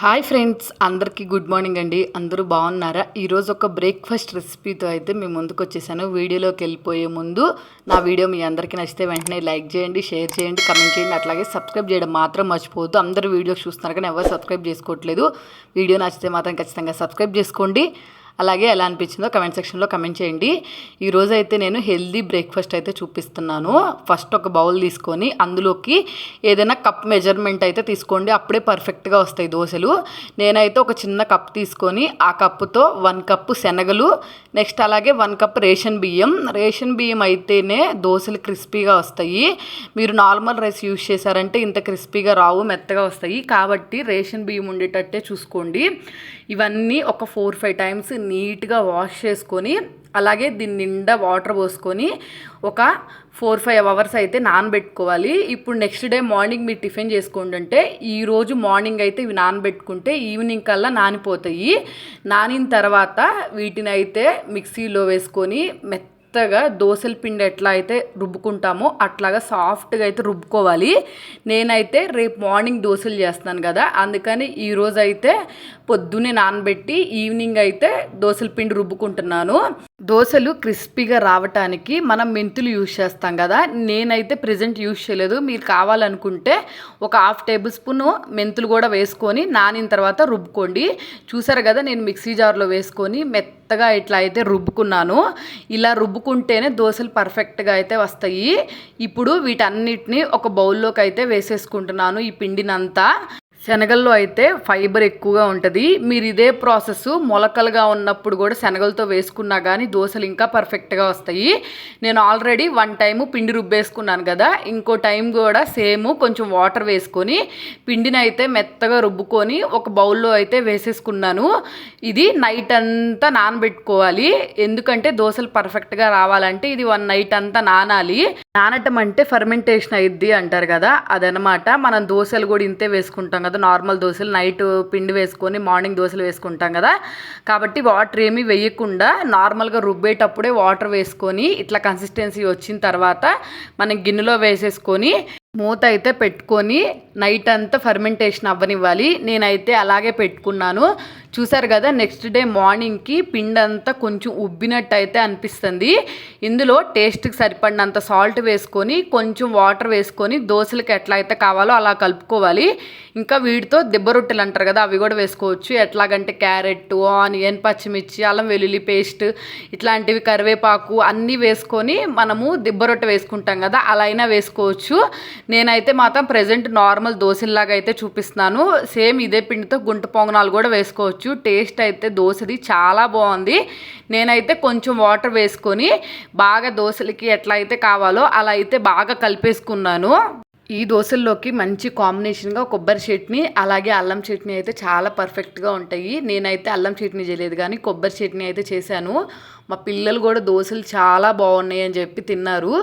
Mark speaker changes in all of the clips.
Speaker 1: Hi friends అందరికీ good morning అండి. అందరూ బాగున్నారా? ఈరోజు ఒక బ్రేక్ఫాస్ట్ రెసిపీతో అయితే మేము ముందుకు వచ్చేసాను. వీడియోలోకి వెళ్ళిపోయే ముందు నా వీడియో మీ అందరికీ నచ్చితే వెంటనే లైక్ చేయండి షేర్ చేయండి కమెంట్ చేయండి. అట్లాగే సబ్స్క్రైబ్ చేయడం మాత్రం మర్చిపోవద్దు. అందరూ వీడియోస్ చూస్తున్నారు కానీ ఎవరు సబ్స్క్రైబ్ చేసుకోవట్లేదు. వీడియో నచ్చితే మాత్రం ఖచ్చితంగా సబ్స్క్రైబ్ చేసుకోండి. అలాగే ఎలా అనిపించిందో కమెంట్ సెక్షన్లో కమెంట్ చేయండి. ఈరోజు అయితే నేను హెల్దీ బ్రేక్ఫాస్ట్ అయితే చూపిస్తున్నాను. ఫస్ట్ ఒక బౌల్ తీసుకొని అందులోకి ఏదైనా కప్ మెజర్మెంట్ అయితే తీసుకోండి. అప్పుడే పర్ఫెక్ట్గా వస్తాయి దోశలు. నేనైతే ఒక చిన్న కప్ తీసుకొని ఆ కప్పుతో వన్ కప్పు శనగలు నెక్స్ట్ అలాగే వన్ కప్ రేషన్ బియ్యం. రేషన్ బియ్యం అయితేనే దోశలు క్రిస్పీగా వస్తాయి. మీరు నార్మల్ రైస్ యూస్ చేశారంటే ఇంత క్రిస్పీగా రావు మెత్తగా వస్తాయి. కాబట్టి రేషన్ బియ్యం ఉండేటట్టే చూసుకోండి. ఇవన్నీ ఒక ఫోర్ ఫైవ్ టైమ్స్ నీట్గా వాష్ చేసుకొని అలాగే దీని నిండా వాటర్ పోసుకొని ఒక ఫోర్ ఫైవ్ అవర్స్ అయితే నానబెట్టుకోవాలి. ఇప్పుడు నెక్స్ట్ డే మార్నింగ్ మీరు టిఫిన్ చేసుకోండి అంటే ఈరోజు మార్నింగ్ అయితే ఇవి నానబెట్టుకుంటే ఈవినింగ్ కల్లా నానిపోతాయి. నానిన తర్వాత వీటిని అయితే మిక్సీలో వేసుకొని మెత్త మెత్తగా దోశల పిండి ఎట్లా అయితే రుబ్బుకుంటామో అట్లాగా సాఫ్ట్గా అయితే రుబ్బుకోవాలి. నేనైతే రేపు మార్నింగ్ దోశలు చేస్తాను కదా అందుకని ఈరోజు అయితే పొద్దున్నే నానబెట్టి ఈవినింగ్ అయితే దోశల పిండి రుబ్బుకుంటున్నాను. దోశలు క్రిస్పీగా రావటానికి మనం మెంతులు యూజ్ చేస్తాం కదా. నేనైతే ప్రజెంట్ యూజ్ చేయలేదు. మీరు కావాలనుకుంటే ఒక హాఫ్ టేబుల్ స్పూన్ మెంతులు కూడా వేసుకొని నానిన తర్వాత రుబ్బుకోండి. చూసారు కదా నేను మిక్సీ జార్లో వేసుకొని మెత్తగా ఇట్లా అయితే రుబ్బుకున్నాను. ఇలా రుబ్బుకుంటేనే దోశలు పర్ఫెక్ట్గా అయితే వస్తాయి. ఇప్పుడు వీటన్నిటిని ఒక బౌల్లోకి అయితే వేసేసుకుంటున్నాను ఈ పిండినంతా. శనగల్లో అయితే ఫైబర్ ఎక్కువగా ఉంటుంది. మీరు ఇదే ప్రాసెస్ మొలకలుగా ఉన్నప్పుడు కూడా శనగలతో వేసుకున్నా కానీ దోశలు ఇంకా పర్ఫెక్ట్గా వస్తాయి. నేను ఆల్రెడీ వన్ టైము పిండి రుబ్బేసుకున్నాను కదా ఇంకో టైం కూడా సేమ్ కొంచెం వాటర్ వేసుకొని పిండిని అయితే మెత్తగా రుబ్బుకొని ఒక బౌల్లో అయితే వేసేసుకున్నాను. ఇది నైట్ అంతా నానబెట్టుకోవాలి. ఎందుకంటే దోశలు పర్ఫెక్ట్గా రావాలంటే ఇది వన్ నైట్ అంతా నానాలి. నానటం అంటే ఫర్మెంటేషన్ అయ్యిద్ది అంటారు కదా అదనమాట. మనం దోశలు కూడా ఇంతే వేసుకుంటాం కదా నార్మల్ దోశలు. నైట్ పిండి వేసుకొని మార్నింగ్ దోశలు వేసుకుంటాం కదా. కాబట్టి వాటర్ ఏమీ వేయకుండా నార్మల్గా రుబ్బేటప్పుడే వాటర్ వేసుకొని ఇట్లా కన్సిస్టెన్సీ వచ్చిన తర్వాత మనం గిన్నెలో వేసేసుకొని మూత అయితే పెట్టుకొని నైట్ అంతా ఫర్మెంటేషన్ అవ్వనివ్వాలి. నేనైతే అలాగే పెట్టుకున్నాను. చూసారు కదా నెక్స్ట్ డే మార్నింగ్కి పిండి అంతా కొంచెం ఉబ్బినట్టు అయితే అనిపిస్తుంది. ఇందులో టేస్ట్కి సరిపడినంత సాల్ట్ వేసుకొని కొంచెం వాటర్ వేసుకొని దోశలకు ఎట్లా అయితే కావాలో అలా కలుపుకోవాలి. ఇంకా వీటితో దిబ్బ రొట్టెలు అంటారు కదా అవి కూడా వేసుకోవచ్చు. ఎట్లాగంటే క్యారెట్ ఆనియన్ పచ్చిమిర్చి అల్లం వెల్లుల్లి పేస్ట్ ఇట్లాంటివి కరివేపాకు అన్నీ వేసుకొని మనము దిబ్బ రొట్టె వేసుకుంటాం కదా అలా అయినా వేసుకోవచ్చు. నేనైతే మాత్రం ప్రజెంట్ నార్మల్ దోశలాగా అయితే చూపిస్తున్నాను. సేమ్ ఇదే పిండితో గుంట పొంగనాలు కూడా వేసుకోవచ్చు. టేస్ట్ అయితే దోశది చాలా బాగుంది. నేనైతే కొంచెం వాటర్ వేసుకొని బాగా దోశలకి ఎట్లా అయితే కావాలో అలా అయితే బాగా కలిపేసుకున్నాను. ఈ దోశల్లోకి మంచి కాంబినేషన్గా కొబ్బరి చట్నీ అలాగే అల్లం చట్నీ అయితే చాలా పర్ఫెక్ట్గా ఉంటాయి. నేనైతే అల్లం చట్నీ చేయలేదు కానీ కొబ్బరి చట్నీ అయితే చేశాను. మా పిల్లలు కూడా దోశలు చాలా బాగున్నాయి అని చెప్పి తిన్నారు.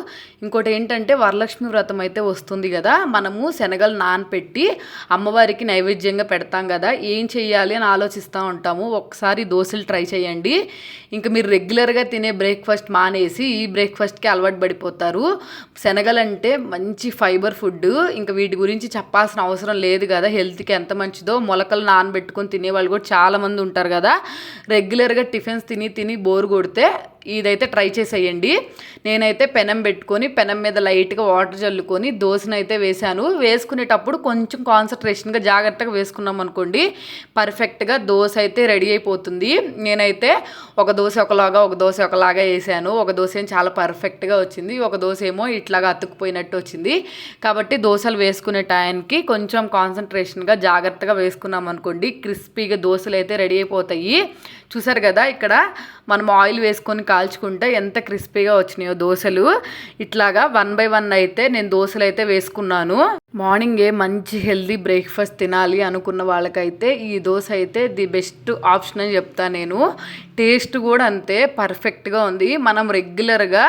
Speaker 1: ఇంకోటి ఏంటంటే వరలక్ష్మి వ్రతం అయితే వస్తుంది కదా మనము శనగలు నానపెట్టి అమ్మవారికి నైవేద్యంగా పెడతాం కదా ఏం చేయాలి అని ఆలోచిస్తూ ఉంటాము. ఒకసారి దోశలు ట్రై చేయండి. ఇంకా మీరు రెగ్యులర్గా తినే బ్రేక్ఫాస్ట్ మానేసి ఈ బ్రేక్ఫాస్ట్కి అలవాటు పడిపోతారు. శనగలు అంటే మంచి ఫైబర్ ఫుడ్. ఫుడ్ ఇంకా వీటి గురించి చెప్పాల్సిన అవసరం లేదు కదా. హెల్త్కి ఎంత మంచిదో మొలకలు నానబెట్టుకొని తినేవాళ్ళు కూడా చాలామంది ఉంటారు కదా. రెగ్యులర్గా టిఫిన్స్ తిని తిని బోర్ కొడితే ఇదైతే ట్రై చేసేయండి. నేనైతే పెనం పెట్టుకొని పెనం మీద లైట్గా వాటర్ చల్లుకొని దోశనైతే వేశాను. వేసుకునేటప్పుడు కొంచెం కాన్సన్ట్రేషన్గా జాగ్రత్తగా వేసుకున్నాం అనుకోండి పర్ఫెక్ట్గా దోశ అయితే రెడీ అయిపోతుంది. నేనైతే ఒక దోశ ఒకలాగా ఒక దోశ ఒకలాగా వేసాను. ఒక దోశ ఏం చాలా పర్ఫెక్ట్గా వచ్చింది. ఒక దోశ ఏమో ఇట్లాగా అతుక్కుపోయినట్టు వచ్చింది. కాబట్టి దోశలు వేసుకునే టైంకి కొంచెం కాన్సన్ట్రేషన్గా జాగ్రత్తగా వేసుకున్నాం అనుకోండి క్రిస్పీగా దోశలు అయితే రెడీ అయిపోతాయి. చూసారు కదా ఇక్కడ మనం ఆయిల్ వేసుకొని కాల్చుకుంటే ఎంత క్రిస్పీగా వచ్చినాయో దోశలు. ఇట్లాగా వన్ బై వన్ అయితే నేను దోశలు అయితే వేసుకున్నాను. మార్నింగే మంచి హెల్దీ బ్రేక్ఫాస్ట్ తినాలి అనుకున్న వాళ్ళకైతే ఈ దోశ అయితే ది బెస్ట్ ఆప్షన్ అని చెప్తాను నేను. టేస్ట్ కూడా అంతే పర్ఫెక్ట్గా ఉంది. మనం రెగ్యులర్గా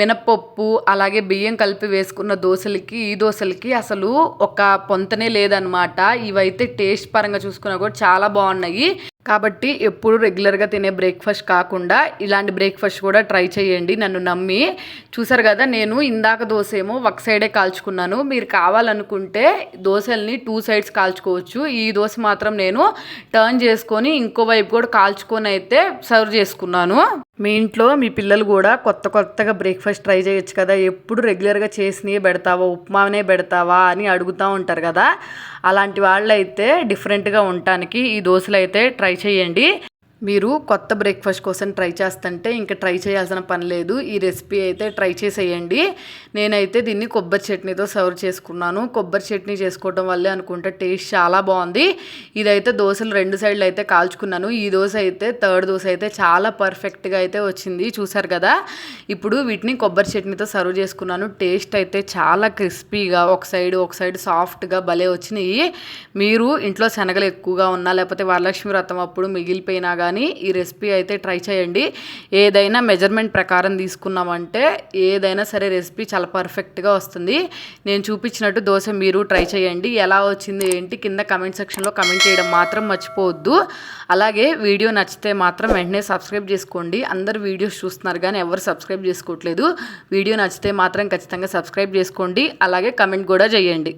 Speaker 1: మినపప్పు అలాగే బియ్యం కలిపి వేసుకున్న దోశలకి ఈ దోశలకి అసలు ఒక పొంతనే లేదనమాట ఇవైతే టేస్ట్ పరంగా చూసుకున్నా కూడా చాలా బాగున్నాయి. కాబట్టి ఎప్పుడు రెగ్యులర్గా తినే బ్రేక్ఫాస్ట్ కాకుండా ఇలాంటి బ్రేక్ఫాస్ట్ కూడా ట్రై చేయండి. నన్ను నమ్మి. చూసారు కదా నేను ఇందాక దోశ ఏమో ఒక సైడే కాల్చుకున్నాను. మీరు కావాలనుకుంటే దోశల్ని టూ సైడ్స్ కాల్చుకోవచ్చు. ఈ దోశ మాత్రం నేను టర్న్ చేసుకొని ఇంకో వైపు కూడా కాల్చుకొని అయితే సర్వ్ చేసుకున్నాను. మీ ఇంట్లో మీ పిల్లలు కూడా కొత్త కొత్తగా బ్రేక్ఫాస్ట్ ట్రై చేయొచ్చు కదా. ఎప్పుడు రెగ్యులర్గా చేసినవి పెడతావా ఉప్మానే పెడతావా అని అడుగుతూ ఉంటారు కదా. అలాంటి వాళ్ళైతే డిఫరెంట్గా ఉండటానికి ఈ దోశలు అయితే ట్రై చేయండి. మీరు కొత్త బ్రేక్ఫాస్ట్ కోసం ట్రై చేస్తుంటే ఇంకా ట్రై చేయాల్సిన పని లేదు. ఈ రెసిపీ అయితే ట్రై చేసేయండి. నేనైతే దీన్ని కొబ్బరి చట్నీతో సర్వ్ చేసుకున్నాను. కొబ్బరి చట్నీ చేసుకోవడం వల్లే అనుకుంటే టేస్ట్ చాలా బాగుంది. ఇదైతే దోశలు రెండు సైడ్లు అయితే కాల్చుకున్నాను. ఈ దోశ అయితే థర్డ్ దోశ అయితే చాలా పర్ఫెక్ట్గా అయితే వచ్చింది. చూసారు కదా? ఇప్పుడు వీటిని కొబ్బరి చట్నీతో సర్వ్ చేసుకున్నాను. టేస్ట్ అయితే చాలా క్రిస్పీగా ఒక సైడ్ ఒక సైడ్ సాఫ్ట్గా భలే వచ్చినాయి. మీరు ఇంట్లో శనగలు ఎక్కువగా ఉన్నా లేకపోతే వరలక్ష్మి వ్రతం అప్పుడు మిగిలిపోయినా కానీ కానీ ఈ రెసిపీ అయితే ట్రై చేయండి. ఏదైనా మెజర్మెంట్ ప్రకారం తీసుకున్నామంటే ఏదైనా సరే రెసిపీ చాలా పర్ఫెక్ట్గా వస్తుంది. నేను చూపించినట్టు దోశ మీరు ట్రై చేయండి. ఎలా వచ్చింది ఏంటి కింద కమెంట్ సెక్షన్లో కమెంట్ చేయడం మాత్రం మర్చిపోవద్దు. అలాగే వీడియో నచ్చితే మాత్రం వెంటనే సబ్స్క్రైబ్ చేసుకోండి. అందరు వీడియోస్ చూస్తున్నారు కానీ ఎవరు సబ్స్క్రైబ్ చేసుకోవట్లేదు. వీడియో నచ్చితే మాత్రం ఖచ్చితంగా సబ్స్క్రైబ్ చేసుకోండి. అలాగే కమెంట్ కూడా చేయండి.